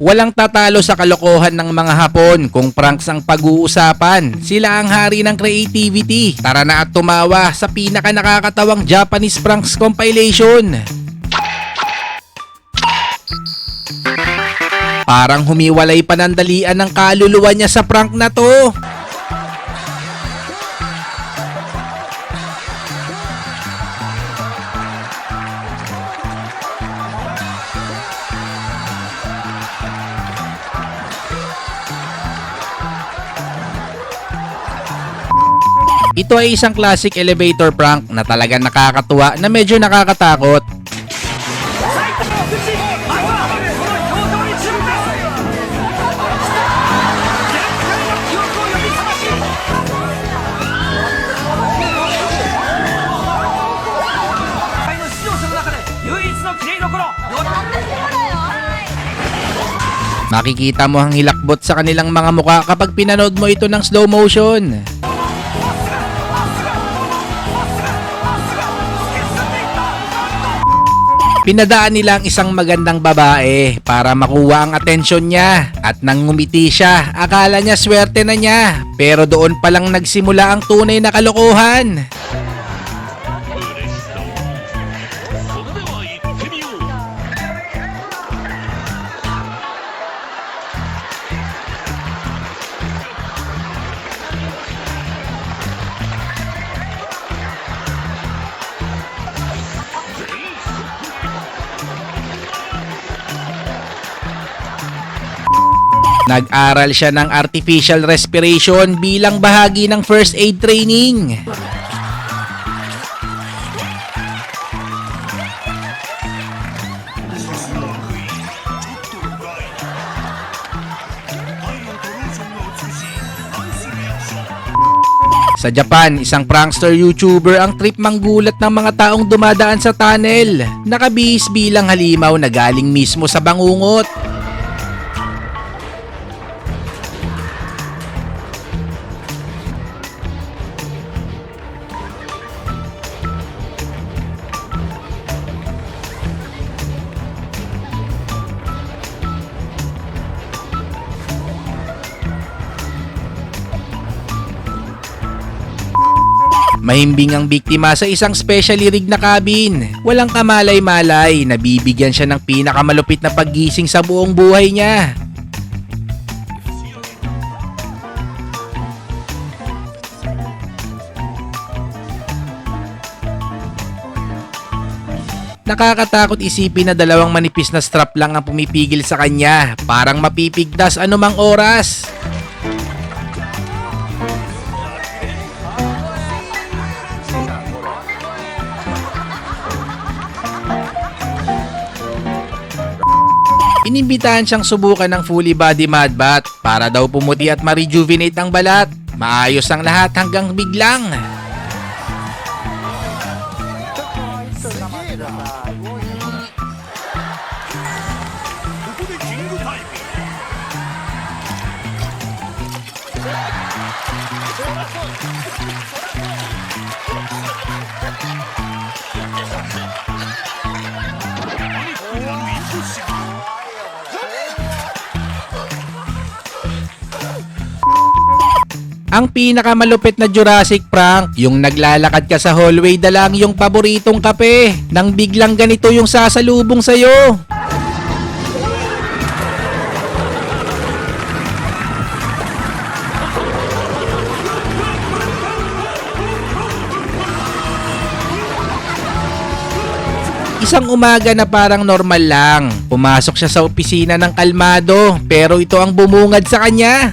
Walang tatalo sa kalokohan ng mga Hapon kung pranks ang pag-uusapan. Sila ang hari ng creativity. Tara na at tumawa sa pinaka nakakatawang Japanese pranks compilation. Parang humiwalay panandalian ng kaluluwa niya sa prank na to. Ito ay isang classic elevator prank na talagang nakakatuwa na medyo nakakatakot. Makikita mo ang hilakbot sa kanilang mga muka kapag pinanood mo ito ng slow motion. Pinadaan nila ang isang magandang babae para makuha ang atensyon niya at nang ngumiti siya, akala niya swerte na niya pero doon pa lang nagsimula ang tunay na kalokohan. Nag-aral siya ng artificial respiration bilang bahagi ng first aid training. Sa Japan, isang prankster YouTuber ang trip manggulat ng mga taong dumadaan sa tunnel. Nakabihis bilang halimaw na galing mismo sa bangungot. Mahimbing ang biktima sa isang specially rigged na cabin. Walang kamalay-malay, nabibigyan siya ng pinakamalupit na paggising sa buong buhay niya. Nakakatakot isipin na dalawang manipis na strap lang ang pumipigil sa kanya. Parang mapipigtas anumang oras. Inimbitahan siyang subukan ng fully body mud bath para daw pumuti at ma-rejuvenate ang balat. Maayos ang lahat hanggang biglang. Ang pinakamalupit na Jurassic prank, yung naglalakad ka sa hallway dalang yung paboritong kape, nang biglang ganito yung sasalubong sa'yo. Isang umaga na parang normal lang. Pumasok siya sa opisina ng kalmado, pero ito ang bumungad sa kanya.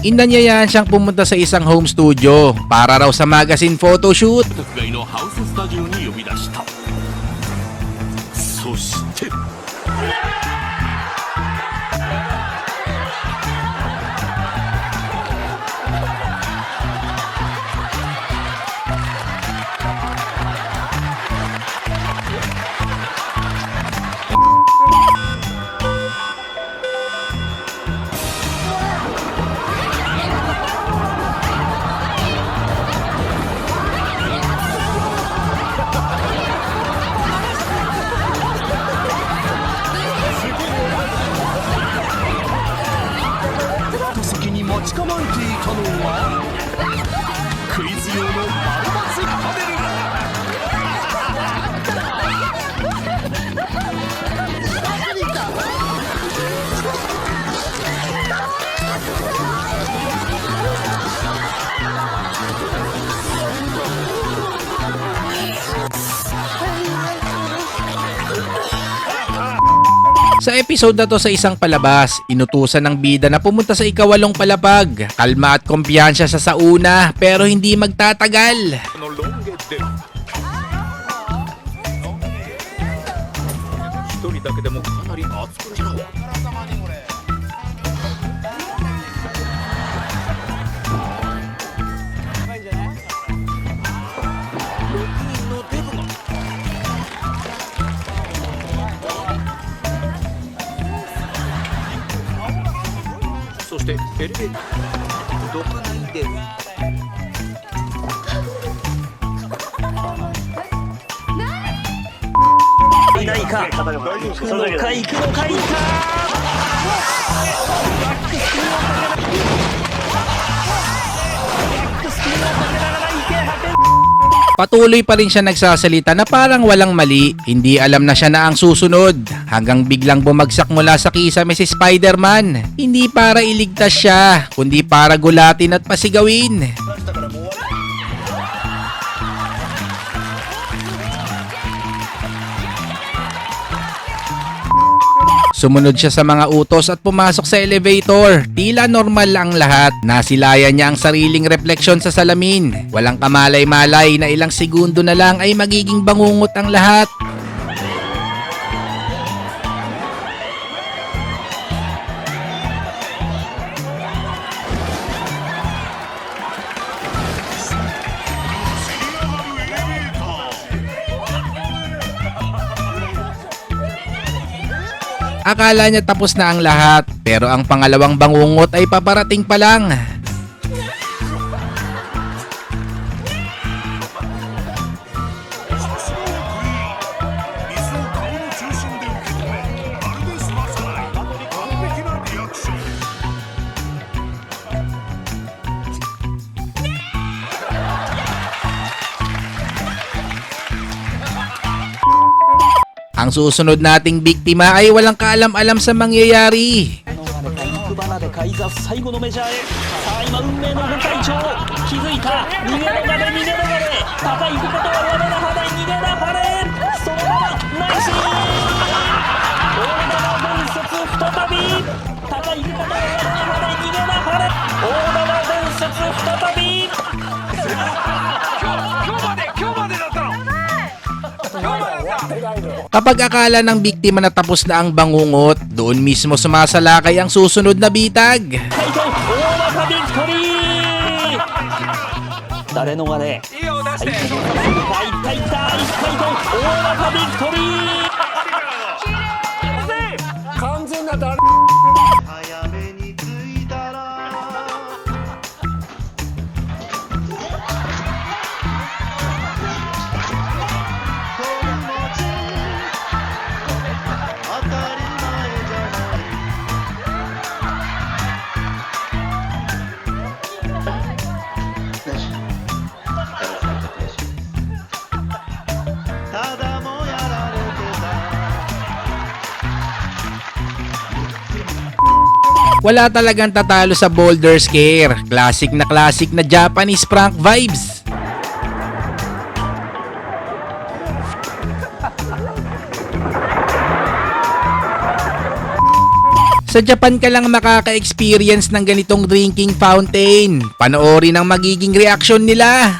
Inanyayahan siyang pumunta sa isang home studio para raw sa magazine photoshoot. 待ち構えていたのはクイズ用のバラ。Sa episode na to sa isang palabas, inutusan ng bida na pumunta sa ikawalong palapag. Kalma at kumpiyansya sa sauna pero hindi magtatagal. してエレベーターどかないでいないか。行くのか行くのかいった Patuloy pa rin siya nagsasalita na parang walang mali. Hindi alam na siya na ang susunod. Hanggang biglang bumagsak mula sa kisame si Spider-Man. Hindi para iligtas siya, kundi para gulatin at pasigawin. Sumunod siya sa mga utos at pumasok sa elevator. Tila normal lang lahat. Nasilayan niya ang sariling refleksyon sa salamin. Walang kamalay-malay na ilang segundo na lang ay magiging bangungot ang lahat. Akala niya tapos na ang lahat, pero ang pangalawang bangungot ay paparating pa lang. Ang susunod nating biktima ay walang kaalam-alam sa mangyayari. 肉離れ改ざ最後のメジャーへさあ今運命の本隊長気づいた逃げ逃れ逃げ逃れ高い行くことは我の肌に逃げなはれそのままナイス大玉伝説再び高い行くことは我の肌に逃げなはれ大玉伝説再び Kapag akala ng biktima na tapos na ang bangungot, doon mismo sumasalakay ang susunod na bitag. 回 Wala talagang tatalo sa Boulder Scare. Classic na classic na Japanese prank vibes. Sa Japan ka lang makaka-experience ng ganitong drinking fountain. Panoorin ang magiging reaksyon nila.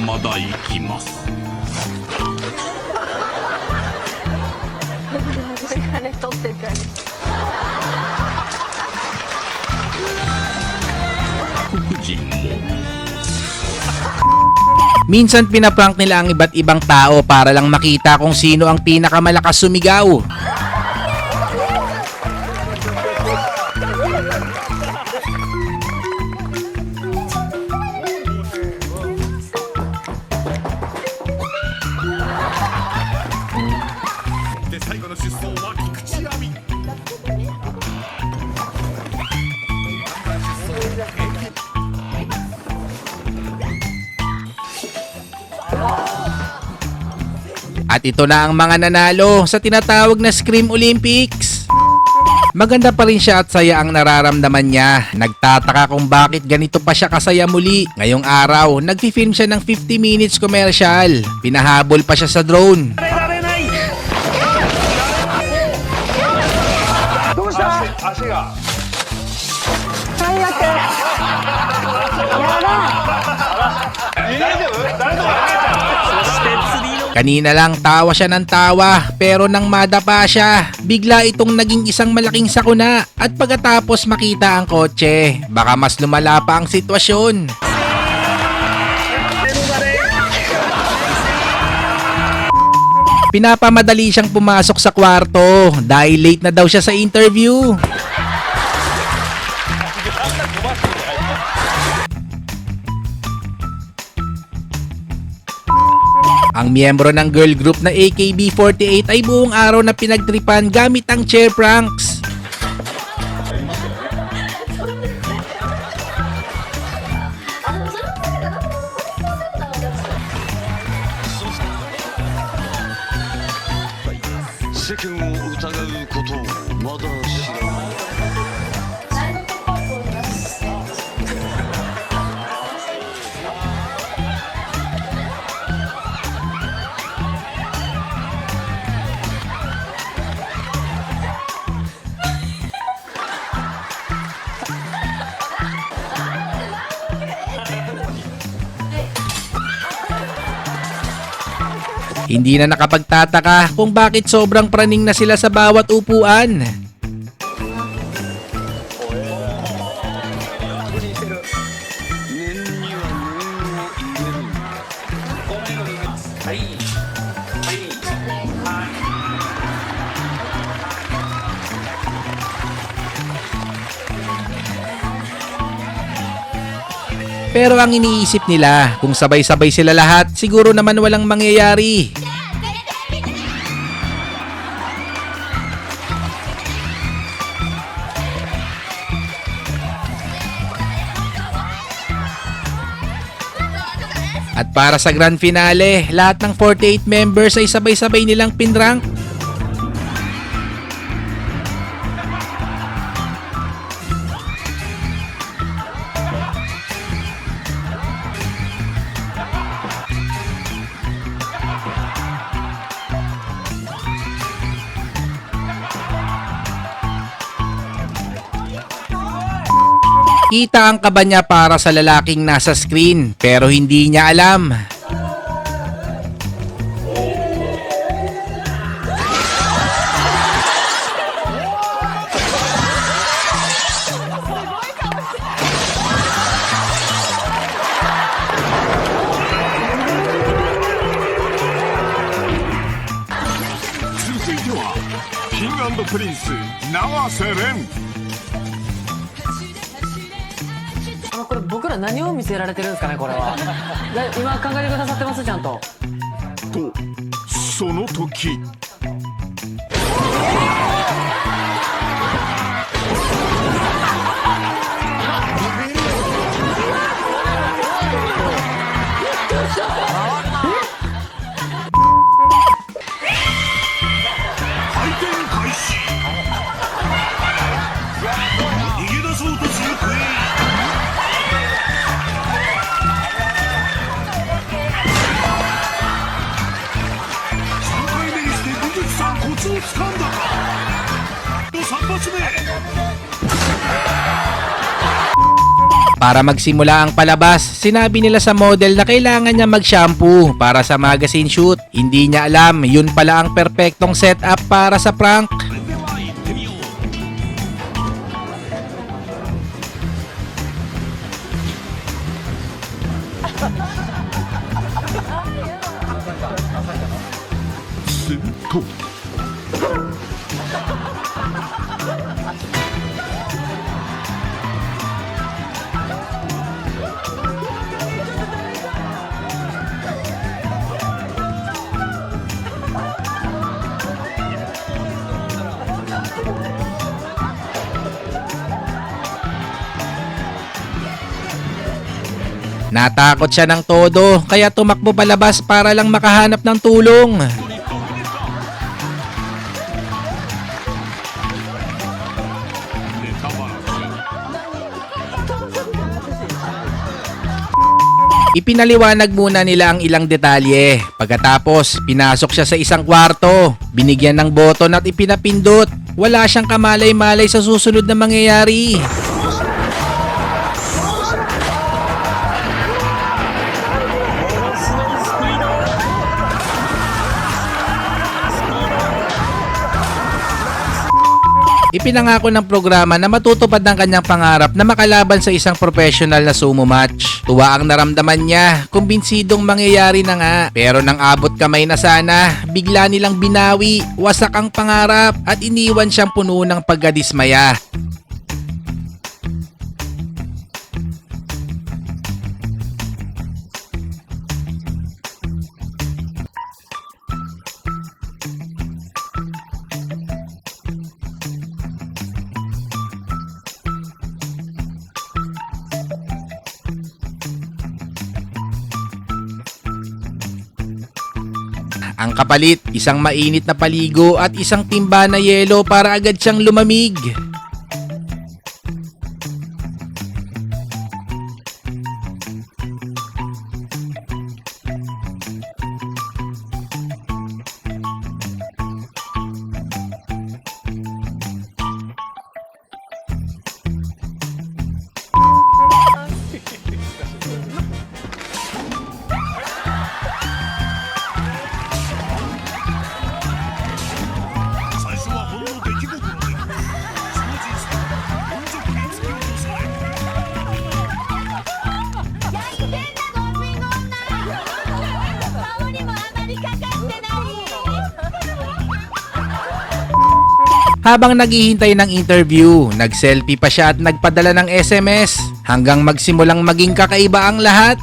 まだまだ行きます金取ってるから黒人も Minsan pinaprank nila ang iba't ibang tao para lang makita kung sino ang pinakamalakas sumigaw. At ito na ang mga nanalo sa tinatawag na Scream Olympics. Maganda pa rin siya at saya ang nararamdaman niya. Nagtataka kung bakit ganito pa siya kasaya muli. Ngayong araw, nagfi-film siya ng 50 minutes commercial. Pinahabol pa siya sa drone. そして釣りの Kanina lang tawa siya ng tawa pero nang madapa siya, bigla itong naging isang malaking sakuna at pagkatapos makita ang kotse, baka mas lumala pa ang sitwasyon. Pinapamadali siyang pumasok sa kwarto dahil late na daw siya sa interview. Ang miyembro ng girl group na AKB48 ay buong araw na pinagtripan gamit ang chair pranks.「Hindi na nakapagtataka kung bakit sobrang praning na sila sa bawat upuan. Pero ang iniisip nila, kung sabay-sabay sila lahat, siguro naman walang mangyayari. Para sa grand finale, lahat ng 48 members ay sabay-sabay nilang pinrank. Nakita ang kaba niya para sa lalaking nasa screen pero hindi niya alam. Prince, Nawa Seren. 何を見せられてるんですかねこれは。だ今考えてくださってますちゃんと。とその時 Para magsimula ang palabas, sinabi nila sa model na kailangan niya mag-shampoo para sa magazine shoot. Hindi niya alam, yun pala ang perpektong setup para sa prank. そ Natakot siya ng todo, kaya tumakbo palabas para lang makahanap ng tulong. Ipinaliwanag muna nila ang ilang detalye. Pagkatapos, pinasok siya sa isang kwarto. Binigyan ng boton at ipinapindot. Wala siyang kamalay-malay sa susunod na mangyayari. Ipinangako ng programa na matutupad ng kanyang pangarap na makalaban sa isang professional na sumo match. Tuwa ang naramdaman niya, kumbinsidong mangyayari na nga. Pero nang abot kamay na sana, bigla nilang binawi, wasak ang pangarap at iniwan siyang puno ng pagkadismaya. Ang kapalit, isang mainit na paligo at isang timba na yelo para agad siyang lumamig. Habang naghihintay ng interview, nag-selfie pa siya at nagpadala ng SMS hanggang magsimulang maging kakaiba ang lahat.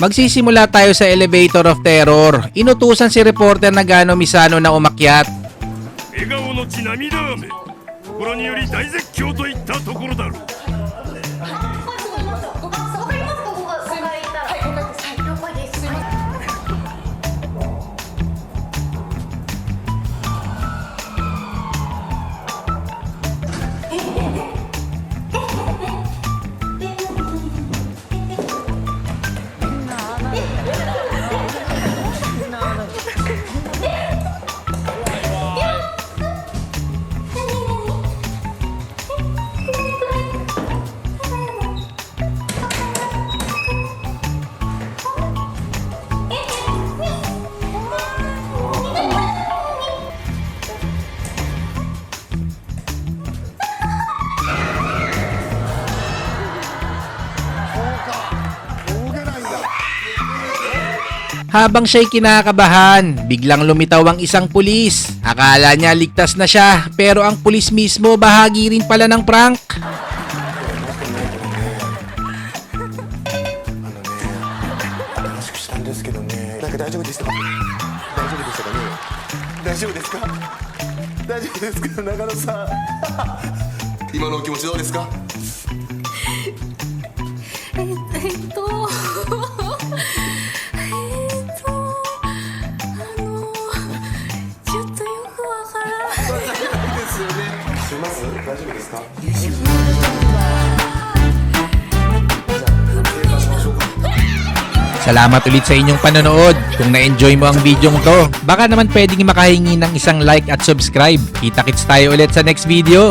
Magsisimula tayo sa Elevator of Terror. Inutusan si reporter na Gano Misano na umakyat. 笑顔のち涙雨ご覧により大絶叫といったところだろう Habang siya'y kinakabahan, biglang lumitaw ang isang pulis. Akala niya ligtas na siya, pero ang pulis mismo bahagi rin pala ng prank. したんですけどねな 해주겠어. Salamat ulit sa inyong panonood. Kung na-enjoy mo ang video to, baka naman pwedeng makahingi ng isang like at subscribe. Kita-kits tayo ulit sa next video.